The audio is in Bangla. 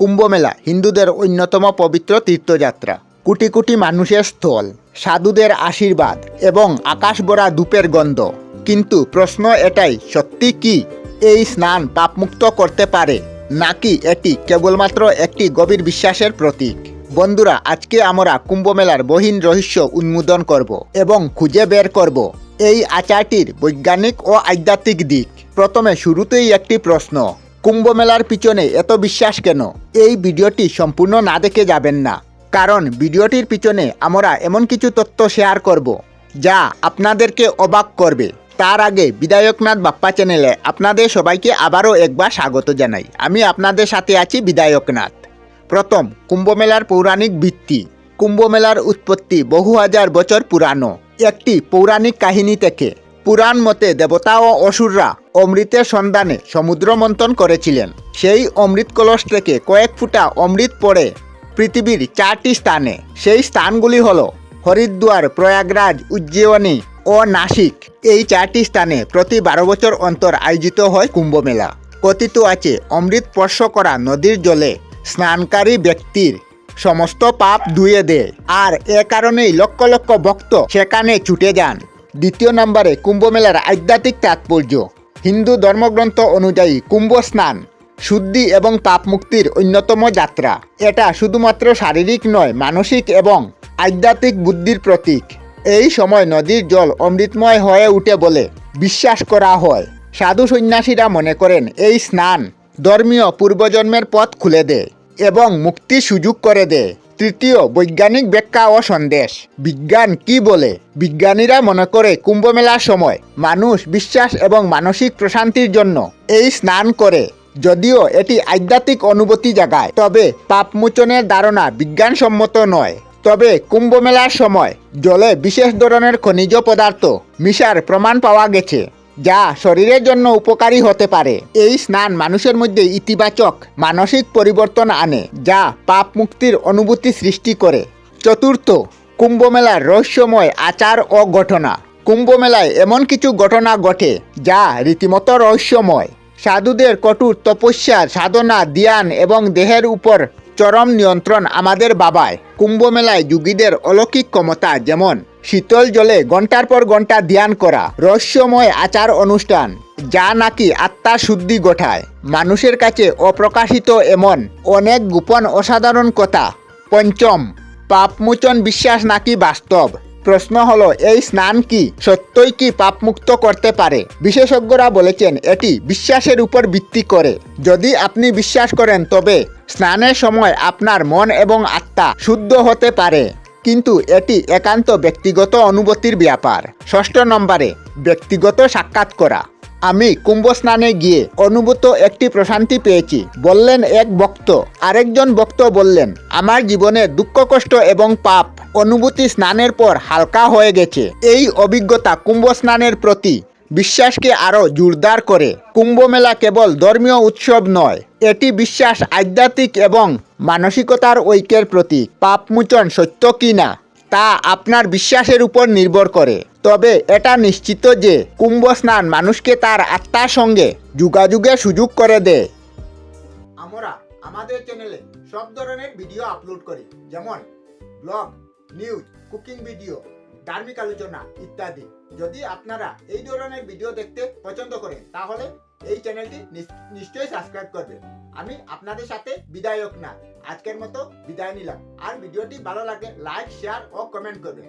কুম্ভমেলা, হিন্দুদের অন্যতম পবিত্র তীর্থযাত্রা। কোটি কোটি মানুষের স্থল, সাধুদের আশীর্বাদ এবং আকাশ ভরা ধূপের গন্ধ। কিন্তু প্রশ্ন এটাই, সত্যি কি এই স্নান পাপমুক্ত করতে পারে? নাকি এটি কেবলমাত্র একটি গভীর বিশ্বাসের প্রতীক? বন্ধুরা, আজকে আমরা কুম্ভমেলার বহীন রহস্য উন্মোদন করব এবং খুঁজে বের করব এই আচারটির বৈজ্ঞানিক ও আধ্যাত্মিক দিক। প্রথমে শুরুতেই একটি প্রশ্ন কুম্ভমেলার পিছনে এত বিশ্বাস কেন? এই ভিডিওটি সম্পূর্ণ না দেখে যাবেন না। কারণ ভিডিওটির পিছনে আমরা এমন কিছু তথ্য শেয়ার করব, যা আপনাদেরকে অবাক করবে। তার আগে বিধায়কনাথ বাপ্পা চ্যানেলে আপনাদের সবাইকে আবারও একবার স্বাগত জানাই। আমি আপনাদের সাথে আছি বিধায়কনাথ। প্রথম, কুম্ভমেলার পৌরাণিক ভিত্তি। কুম্ভমেলার উৎপত্তি বহু হাজার বছর পুরানো। একটি পৌরাণিক কাহিনী থেকে পুরাণ মতে দেবতা ও অসুররা অমৃতের সন্ধানে সমুদ্র মন্থন করেছিলেন। সেই অমৃত কলস থেকে কয়েক ফুটা অমৃত পড়ে পৃথিবীর চারটি স্থানে। সেই স্থানগুলি হল হরিদ্বার, প্রয়াগরাজ, উজ্জয়িনী ও নাসিক। এই চারটি স্থানে প্রতি বারো বছর অন্তর আয়োজিত হয় কুম্ভমেলা। কথিত আছে, অমৃত স্পর্শ করা নদীর জলে স্নানকারী ব্যক্তির সমস্ত পাপ ধুয়ে দেয়। আর এ কারণেই লক্ষ লক্ষ ভক্ত সেখানে ছুটে যান। দ্বিতীয় নম্বরে কুম্ভমেলার আধ্যাত্মিক তাৎপর্য। হিন্দু ধর্মগ্রন্থ অনুযায়ী কুম্ভ স্নান, শুদ্ধি এবং পাপ মুক্তির অন্যতম যাত্রা। এটা শুধুমাত্র শারীরিক নয়, মানসিক এবং আধ্যাত্মিক বুদ্ধির প্রতীক। এই সময় নদীর জল অমৃতময় হয়ে উঠে বলে বিশ্বাস করা হয়। সাধু সন্ন্যাসীরা মনে করেন, এই স্নান ধর্মীয় পূর্বজন্মের পথ খুলে দেয়। এবং মুক্তি সুযোগ করে দেয় তৃতীয়, বৈজ্ঞানিক ব্যাখ্যা ও সন্দেশ। বিজ্ঞান কি বলে? বিজ্ঞানীরা মনে করে কুম্ভমেলার সময় মানুষ বিশ্বাস এবং মানসিক প্রশান্তির জন্য এই স্নান করে। যদিও এটি আধ্যাত্মিক অনুভূতি জাগায়, তবে পাপমোচনের ধারণা বিজ্ঞানসম্মত নয়। তবে কুম্ভমেলার সময় জলে বিশেষ ধরনের খনিজ পদার্থ, মিশার প্রমাণ পাওয়া গেছে। যা শরীরের জন্য উপকারী হতে পারে। এই স্নান মানুষের মধ্যে ইতিবাচক, মানসিক পরিবর্তন আনে, যা পাপ মুক্তির অনুভূতি সৃষ্টি করে। চতুর্থ, কুম্ভমেলার রহস্যময় আচার ও ঘটনা। কুম্ভমেলায় এমন কিছু ঘটনা ঘটে, যা রীতিমতো রহস্যময়। সাধুদের কঠোর তপস্যা সাধনা, ধ্যান এবং দেহের উপর চরম নিয়ন্ত্রণ আমাদের বাবায় কুম্ভমেলায় যুগীদের অলৌকিক ক্ষমতা যেমন শীতল জলে ঘণ্টার পর ঘণ্টা ধ্যান করা, রহস্যময় আচার অনুষ্ঠান, যা নাকি আত্মা শুদ্ধি ঘটায়। মানুষের কাছে অপ্রকাশিত এমন অনেক গোপন অসাধারণ কথা। পঞ্চম, পাপমোচন বিশ্বাস নাকি বাস্তব? প্রশ্ন হলো, এই স্নান কি সত্যই কি পাপমুক্ত করতে পারে? বিশেষজ্ঞরা বলেছেন, এটি বিশ্বাসের উপর ভিত্তি করে। যদি আপনি বিশ্বাস করেন, তবে স্নানের সময় আপনার মন এবং আত্মা শুদ্ধ হতে পারে। কিন্তু এটি একান্ত ব্যক্তিগত অনুভূতির ব্যাপার। ষষ্ঠ নম্বরে, ব্যক্তিগত সাক্ষাৎ করা। আমি কুম্ভ স্নানে গিয়ে অনুভূত একটি প্রশান্তি পেয়েছি। বললেন এক বক্ত আরেকজন বক্ত বললেন, আমার জীবনে দুঃখ, কষ্ট এবং পাপ অনুভূতি স্নানের পর হালকা হয়ে গেছে। এই অভিজ্ঞতা কুম্ভ স্নানের প্রতি বিশ্বাসকে আরও জোরদার করে। কুম্ভ মেলা কেবল ধর্মীয় উৎসব নয়, এটি বিশ্বাস, আধ্যাত্মিক এবং মানসিকতার ঐক্যের প্রতীক। পাপমোচন সত্য কি না, তা আপনার বিশ্বাসের উপর নির্ভর করে। তবে এটা নিশ্চিত যে কুম্ভ স্নান মানুষকে তার আত্মার সঙ্গে যোগাযোগের সুযোগ করে দেয়। আমরা আমাদের চ্যানেলে সব ধরনের ভিডিও আপলোড করি, যেমন ব্লগ নিউজ কুকিং ভিডিও ধার্মিক আলোচনা ইত্যাদি। যদি আপনারা এই ধরনের ভিডিও দেখতে পছন্দ করেন, তাহলে এই চ্যানেলটি নিশ্চয়ই সাবস্ক্রাইব করবেন আমি আপনাদের সাথে বিদায়ক না, আজকের মতো বিদায় নিলাম। আর ভিডিওটি ভালো লাগে লাইক শেয়ার ও কমেন্ট করবেন।